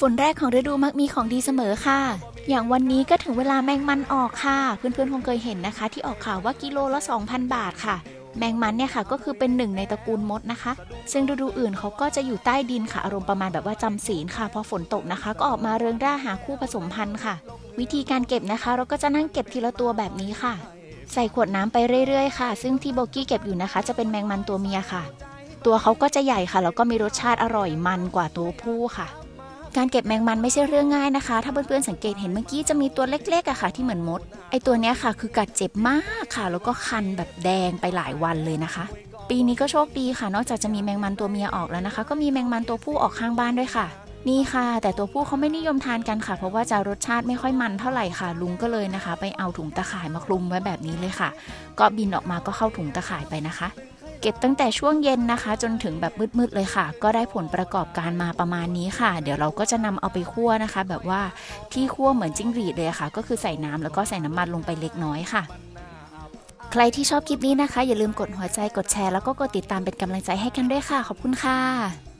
ฝนแรกของฤดูมักมีของดีเสมอค่ะ อย่างวันนี้ก็ถึงเวลาแมงมันออกค่ะ เพื่อนๆคงเคยเห็นนะคะ ที่ออกข่าวว่ากิโลละ 2,000 บาทค่ะ แมงมันเนี่ยค่ะก็คือเป็นหนึ่งในตระกูลมดนะคะ ซึ่งฤดูอื่นเขาก็จะอยู่ใต้ดินค่ะ อารมณ์ประมาณแบบว่าจำศีลค่ะพอฝนตกนะคะ ก็ออกมาเริงร่าหาคู่ผสมพันธุ์ค่ะ วิธีการเก็บนะคะ เราก็จะนั่งเก็บทีละตัวแบบนี้ค่ะ ใส่ขวดน้ำไปเรื่อยๆค่ะ ซึ่งที่โบกี้เก็บอยู่นะคะ จะเป็นแมงมันตัวเมียค่ะ ตัวเขาก็จะใหญ่ค่ะแล้วก็มีรสชาติอร่อยมันกว่าตัวผู้ค่ะ การเก็บแมงมันไม่ใช่เรื่องง่ายนะคะ ถ้าเพื่อนๆสังเกตเห็นเมื่อกี้จะมีตัวเล็กๆอะค่ะ ที่เหมือนมด ไอตัวเนี้ยค่ะ คือกัดเจ็บมากค่ะ แล้วก็คันแบบแดงไปหลายวันเลยนะคะ ปีนี้ก็โชคดีค่ะ นอกจากจะมีแมงมันตัวเมียออกแล้วนะคะ ก็มีแมงมันตัวผู้ออกข้างบ้านด้วยค่ะ นี่ค่ะ แต่ตัวผู้เขาไม่นิยมทานกันค่ะ เพราะว่าจะรสชาติไม่ค่อยมันเท่าไหร่ค่ะ ลุงก็เลยนะคะ ไปเอาถุงตะข่ายมาคลุมไว้แบบนี้เลยค่ะ ก็บินออกมาก็เข้าถุงตะข่ายไปนะคะ เก็บตั้งแต่ช่วงเย็นนะคะ จนถึงแบบมืดๆเลยค่ะ ก็ได้ผลประกอบการมาประมาณนี้ค่ะ เดี๋ยวเราก็จะนำเอาไปคั่วนะคะ แบบว่าที่คั่วเหมือนจิ้งหรีดเลยค่ะ ก็คือใส่น้ำแล้วก็ใส่น้ำมันลงไปเล็กน้อยค่ะใครที่ชอบคลิปนี้นะคะ อย่าลืมกดหัวใจกดแชร์แล้วก็กดติดตามเป็นกำลังใจให้กันด้วยค่ะ ขอบคุณค่ะ